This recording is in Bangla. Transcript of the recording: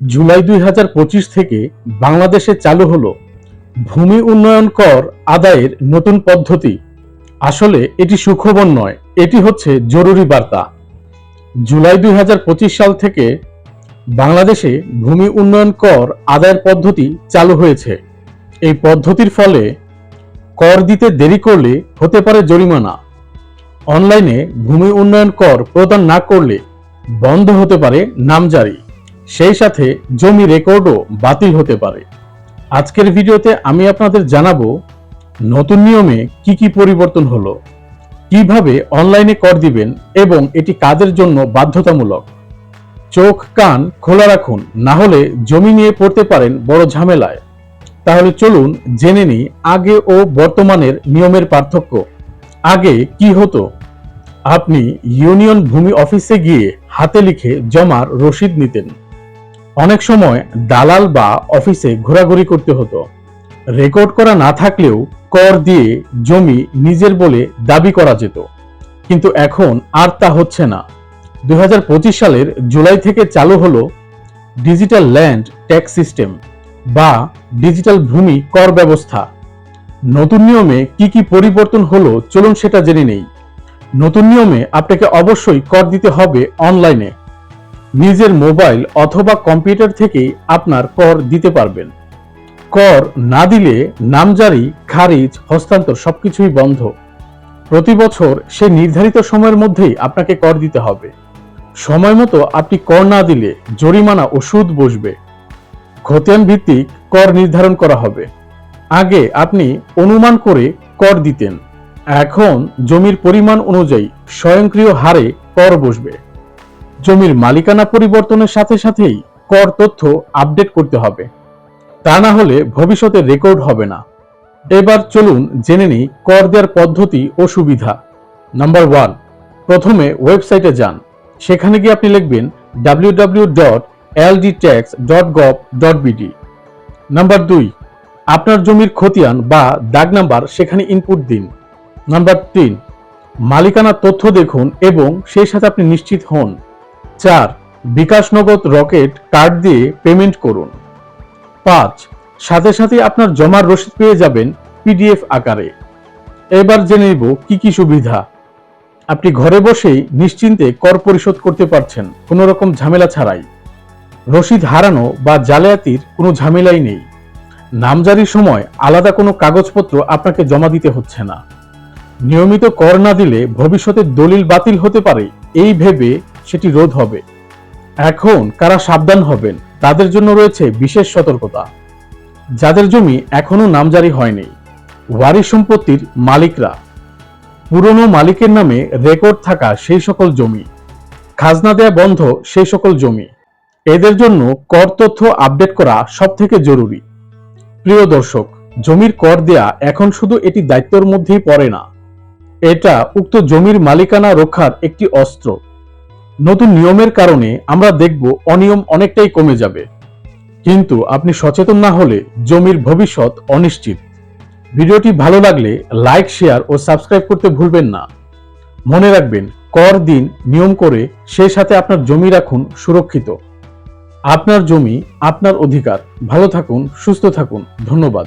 জুলাই দুই হাজার পঁচিশ থেকে বাংলাদেশে চালু হলো ভূমি উন্নয়ন কর আদায়ের নতুন পদ্ধতি। আসলে এটি সুখবর নয়, এটি হচ্ছে জরুরি বার্তা। জুলাই দুই হাজার পঁচিশ সাল থেকে বাংলাদেশে ভূমি উন্নয়ন কর আদায়ের পদ্ধতি চালু হয়েছে। এই পদ্ধতির ফলে কর দিতে দেরি করলে হতে পারে জরিমানা। অনলাইনে ভূমি উন্নয়ন কর প্রদান না করলে বন্ধ হতে পারে নামজারি। সেই সাথে জমি রেকর্ডও বাতিল হতে পারে। আজকের ভিডিওতে আমি আপনাদের জানাব, নতুন নিয়মে কি কি পরিবর্তন হলো, কীভাবে অনলাইনে কর দিবেন এবং এটি কাদের জন্য বাধ্যতামূলক। চোখ কান খোলা রাখুন, না হলে জমি নিয়ে পড়তে পারেন বড় ঝামেলায়। তাহলে চলুন জেনে নিই আগে ও বর্তমানের নিয়মের পার্থক্য। আগে কি হতো? আপনি ইউনিয়ন ভূমি অফিসে গিয়ে হাতে লিখে জমার রসিদ নিতেন। অনেক সময় দালাল বা অফিসে ঘোরাঘুরি করতে হতো। রেকর্ড করা না থাকলেও কর দিয়ে জমি নিজের বলে দাবি করা যেত। কিন্তু এখন আর তা হচ্ছে না। দু হাজার পঁচিশ সালের জুলাই থেকে চালু হলো ডিজিটাল ল্যান্ড ট্যাক্স সিস্টেম বা ডিজিটাল ভূমি কর ব্যবস্থা। নতুন নিয়মে কি কি পরিবর্তন হলো চলুন সেটা জেনে নেই। নতুন নিয়মে আপনাকে অবশ্যই কর দিতে হবে অনলাইনে। নিজের মোবাইল অথবা কম্পিউটার থেকেই আপনার কর দিতে পারবেন। কর না দিলে নামজারি, খারিজ, হস্তান্তর সবকিছুই বন্ধ। প্রতি বছর সে নির্ধারিত সময়ের মধ্যেই আপনাকে কর দিতে হবে। সময় মতো আপনি কর না দিলে জরিমানা ও সুদ বসবে। খতিয়ান ভিত্তিক কর নির্ধারণ করা হবে। আগে আপনি অনুমান করে কর দিতেন। এখন জমির পরিমাণ অনুযায়ী স্বয়ংক্রিয় হারে কর বসবে। জমির মালিকানা পরিবর্তনের সাথে সাথেই কর তথ্য আপডেট করতে হবে। তা না হলে ভবিষ্যতে রেকর্ড হবে না। এবার চলুন জেনে নিই কর দেওয়ার পদ্ধতি ও সুবিধা। নাম্বার ওয়ান, প্রথমে ওয়েবসাইটে যান। সেখানে গিয়ে আপনি লিখবেন W W dot tax dot gov dot BD number দুই, আপনার জমির খতিয়ান বা দাগ নাম্বার সেখানে ইনপুট দিন। নাম্বার তিন, মালিকানা তথ্য দেখুন এবং সেই সাথে আপনি নিশ্চিত হন। চার বিকাশ নগদ রকেট কার্ড দিয়ে পেমেন্ট করুন। পাঁচ, সাথে সাথে আপনার জমার রসিদ পেয়ে যাবেন পিডিএফ আকারে। এবার জেনে নিব কি কি সুবিধা। আপনি ঘরে বসেই নিশ্চিন্তে কর পরিশোধ করতে পারছেন, কোনো রকম ঝামেলা ছাড়াই। রসিদ হারানো বা জালিয়াতির কোনো ঝামেলাই নেই। নামজারির সময় আলাদা কোনো কাগজপত্র আপনাকে জমা দিতে হচ্ছে না। নিয়মিত কর না দিলে ভবিষ্যতে দলিল বাতিল হতে পারে, এই ভেবে সেটি রোধ হবে। এখন কারা সাবধান হবেন, তাদের জন্য রয়েছে বিশেষ সতর্কতা। যাদের জমি এখনও নামজারি হয়নি, ওয়ারি সম্পত্তির মালিকরা। পুরনো মালিকের নামে রেকর্ড থাকা সেই সকল জমি, খাজনা দেয়া বন্ধ সেই সকল জমি। এদের জন্য কর তথ্য আপডেট করা সব থেকে জরুরি। প্রিয় দর্শক, জমির কর দেয়া এখন শুধু এটি দায়িত্বের মধ্যেই পড়ে না। এটা উক্ত জমির মালিকানা রক্ষার একটি অস্ত্র। নতুন নিয়মের কারণে আমরা দেখব অনিয়ম অনেকটাই কমে যাবে। কিন্তু আপনি সচেতন না হলে জমির ভবিষ্যৎ অনিশ্চিত। ভিডিওটি ভালো লাগলে লাইক, শেয়ার ও সাবস্ক্রাইব করতে ভুলবেন না। মনে রাখবেন, কর দিন, নিয়ম করে সেই সাথে আপনার জমি রাখুন সুরক্ষিত। আপনার জমি, আপনার অধিকার। ভালো থাকুন, সুস্থ থাকুন। ধন্যবাদ।